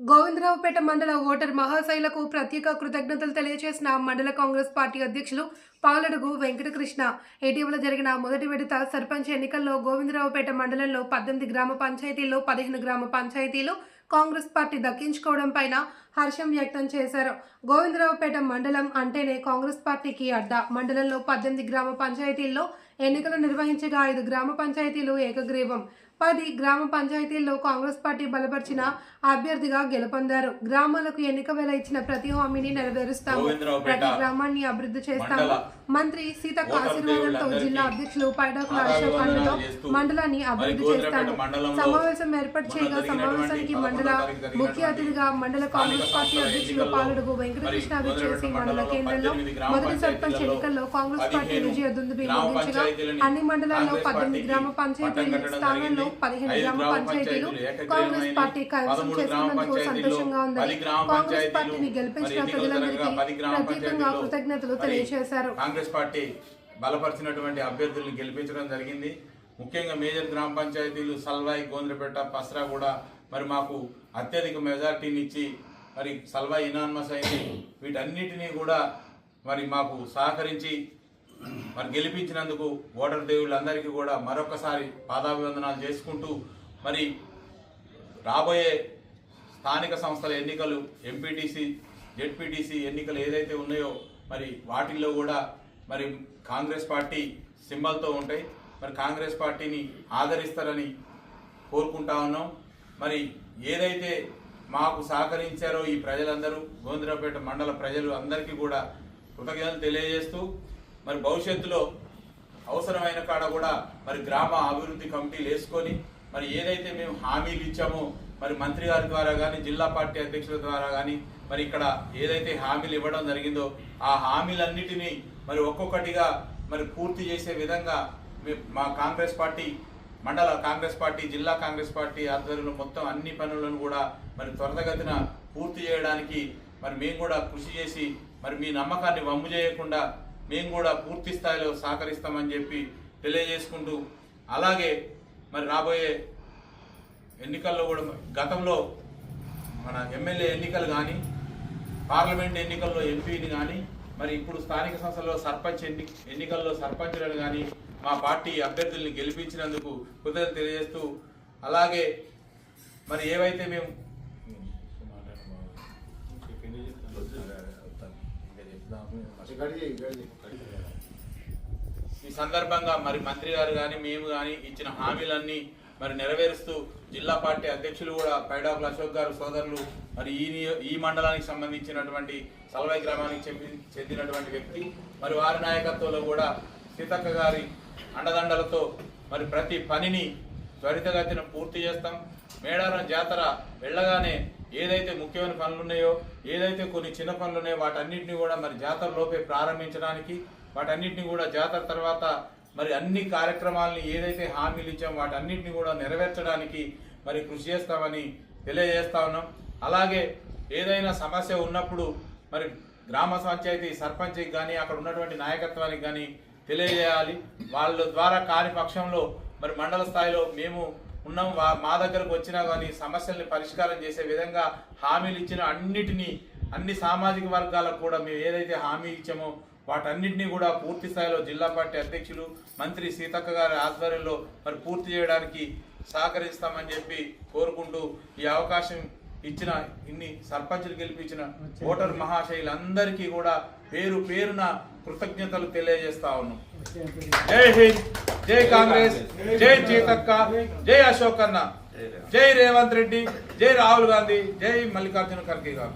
గోవిందరావుపేట మండల ఓటర్ మహాశైలకు ప్రత్యేక కృతజ్ఞతలు తెలియజేసిన మండల కాంగ్రెస్ పార్టీ అధ్యక్షులు పాలడుగు వెంకటకృష్ణ. ఇటీవల జరిగిన మొదటి విడత సర్పంచ్ ఎన్నికల్లో గోవిందరావుపేట మండలంలో పద్దెనిమిది గ్రామ పంచాయతీల్లో పదిహేను గ్రామ పంచాయతీలు కాంగ్రెస్ పార్టీ దక్కించుకోవడం పైన హర్షం వ్యక్తం చేశారు. గోవిందరావుపేట మండలం అంటేనే కాంగ్రెస్ పార్టీకి అడ్డా. మండలంలో పద్దెనిమిది గ్రామ పంచాయతీల్లో ఎన్నికలు నిర్వహించగా ఐదు గ్రామ పంచాయతీలు ఏకగ్రీవం. పది గ్రామ పంచాయతీల్లో కాంగ్రెస్ పార్టీ బలపరిచిన అభ్యర్థిగా గెలుపొందారు. గ్రామాలకు ఎన్నిక వేళ ఇచ్చిన ప్రతి హామీని నెరవేరుస్తాము. ప్రతి గ్రామాన్ని అభివృద్ధి చేస్తాము. మంత్రి సీతక్క ఓటర్ ఆశీర్వాదంతో జిల్లా అధ్యక్షులు పైడాకుల ఆరాధన అశోక్ అన్నతో చేస్తూ మండలాన్ని అభివృద్ధి చేస్తాము. సమావేశం ఏర్పాటు చేయగా సమావేశానికి మండల ముఖ్య అతిథిగా మండల కాంగ్రెస్ పార్టీ అధ్యక్షులు పాలడుగు వెంకటకృష్ణ విచ్చేసి మండల కేంద్రంలో మొదటి సర్పంచ్ ఎన్నికల్లో కాంగ్రెస్ పార్టీ విజయ దుందుబి ముగించగా పంచాయతీలని అన్ని మండలాల్లో పద్దెనిమిది గ్రామ పంచాయతీలు స్థానంలో. పదిహేను గ్రామ పంచాయతీలు. కాంగ్రెస్ పార్టీ కైవసం చేస్తున్నందుకు సంతోషంగా ఉందని కాంగ్రెస్ పార్టీని గెలిపించిన ప్రజలందరికీ ప్రత్యేకంగా కృతజ్ఞతలు తెలియజేశారు. కాంగ్రెస్ పార్టీ బలపరిచినటువంటి అభ్యర్థులను గెలిపించడం జరిగింది. ముఖ్యంగా మేజర్ గ్రామ పంచాయతీలు సల్వాయి గోంద్రపేట పస్రా కూడా మరి మాకు అత్యధిక మెజార్టీని ఇచ్చి మరి సల్వాయి ఇనాన్మస్ అయింది. వీటన్నిటినీ కూడా మరి మాకు సహకరించి మరి గెలిపించినందుకు ఓటర్ దేవుళ్ళందరికీ కూడా మరొకసారి పాదాభివందనాలు చేసుకుంటూ మరి రాబోయే స్థానిక సంస్థల ఎన్నికలు ఎంపీటీసీ జెడ్పీటీసీ ఎన్నికలు ఏదైతే ఉన్నాయో మరి వాటిల్లో కూడా మరి కాంగ్రెస్ పార్టీ సింబల్తో ఉంటాయి. మరి కాంగ్రెస్ పార్టీని ఆదరిస్తారని కోరుకుంటా ఉన్నాం. మరి ఏదైతే మాకు సహకరించారో ఈ ప్రజలందరూ గోవిందరావుపేట మండల ప్రజలు అందరికీ కూడా కృతజ్ఞతలు తెలియజేస్తూ మరి భవిష్యత్తులో అవసరమైన కాడ కూడా మరి గ్రామ అభివృద్ధి కమిటీలు వేసుకొని మరి ఏదైతే మేము హామీలు ఇచ్చామో మరి మంత్రి గారి ద్వారా కానీ జిల్లా పార్టీ అధ్యక్షుల ద్వారా కానీ మరి ఇక్కడ ఏదైతే హామీలు ఇవ్వడం జరిగిందో ఆ హామీలన్నిటినీ మరి ఒక్కొక్కటిగా మరి పూర్తి చేసే విధంగా మా కాంగ్రెస్ పార్టీ మండల కాంగ్రెస్ పార్టీ జిల్లా కాంగ్రెస్ పార్టీ ఆధ్వర్యంలో మొత్తం అన్ని పనులను కూడా మరి త్వరతగతిన పూర్తి చేయడానికి మరి మేము కూడా కృషి చేసి మరి మీ నమ్మకాన్ని వమ్ము చేయకుండా మేము కూడా పూర్తి స్థాయిలో సహకరిస్తామని చెప్పి తెలియజేసుకుంటూ అలాగే మరి రాబోయే ఎన్నికల్లో కూడా గతంలో మన ఎమ్మెల్యే ఎన్నికలు కానీ పార్లమెంట్ ఎన్నికల్లో ఎంపీని కానీ మరి ఇప్పుడు స్థానిక సంస్థల్లో సర్పంచ్ ఎన్ని ఎన్నికల్లో సర్పంచులను కానీ మా పార్టీ అభ్యర్థుల్ని గెలిపించినందుకు కృతజ్ఞత తెలియజేస్తూ అలాగే మరి ఏవైతే మేము ఈ సందర్భంగా మరి మంత్రి గారు కానీ మేము కానీ ఇచ్చిన హామీలన్నీ మరి నెరవేరుస్తూ జిల్లా పార్టీ అధ్యక్షులు కూడా పైడాకుల అశోక్ గారు సోదరులు మరి ఈ ఈ మండలానికి సంబంధించినటువంటి సలవాయి గ్రామానికి చెంది- చెందినటువంటి వ్యక్తి మరి వారి నాయకత్వంలో కూడా సీతక్క గారి అండదండలతో మరి ప్రతి పనిని త్వరితగతిన పూర్తి చేస్తాం. మేడారం జాతర వెళ్ళగానే ఏదైతే ముఖ్యమైన పనులు ఉన్నాయో ఏదైతే కొన్ని చిన్న పనులు ఉన్నాయో వాటన్నిటిని కూడా మరి జాతర లోపే ప్రారంభించడానికి వాటన్నిటిని కూడా జాతర తర్వాత మరి అన్ని కార్యక్రమాలని ఏదైతే హామీలు ఇచ్చాం వాటన్నిటిని కూడా నెరవేర్చడానికి మరి కృషి చేస్తామని తెలియజేస్తా ఉన్నాం. అలాగే ఏదైనా సమస్య ఉన్నప్పుడు మరి గ్రామ పంచాయతీ సర్పంచ్కి కానీ అక్కడ ఉన్నటువంటి నాయకత్వానికి కానీ తెలియజేయాలి. వాళ్ళ ద్వారా కాని పక్షంలో మరి మండల స్థాయిలో మేము ఉన్నాం. వా- మా దగ్గరకు వచ్చినా కానీ సమస్యల్ని పరిష్కారం చేసే విధంగా హామీలు ఇచ్చిన అన్నిటినీ అన్ని సామాజిక వర్గాలకు కూడా మేము ఏదైతే హామీ ఇచ్చామో వాటన్నిటినీ కూడా పూర్తి స్థాయిలో జిల్లా పార్టీ అధ్యక్షులు మంత్రి సీతక్క గారి ఆధ్వర్యంలో మరి పూర్తి చేయడానికి సహకరిస్తామని చెప్పి కోరుకుంటూ ఈ అవకాశం ఇచ్చిన ఇన్ని సర్పంచులు గెలిపించిన ఓటర్ మహాశైలందరికీ కూడా పేరు పేరున కృతజ్ఞతలు తెలియజేస్తా ఉన్నాం. జై హింద్ జై కాంగ్రెస్ జై సీతక్క జై అశోక్ అన్న జై రేవంత్ రెడ్డి జై రాహుల్ గాంధీ జై మల్లికార్జున ఖర్గే గారు.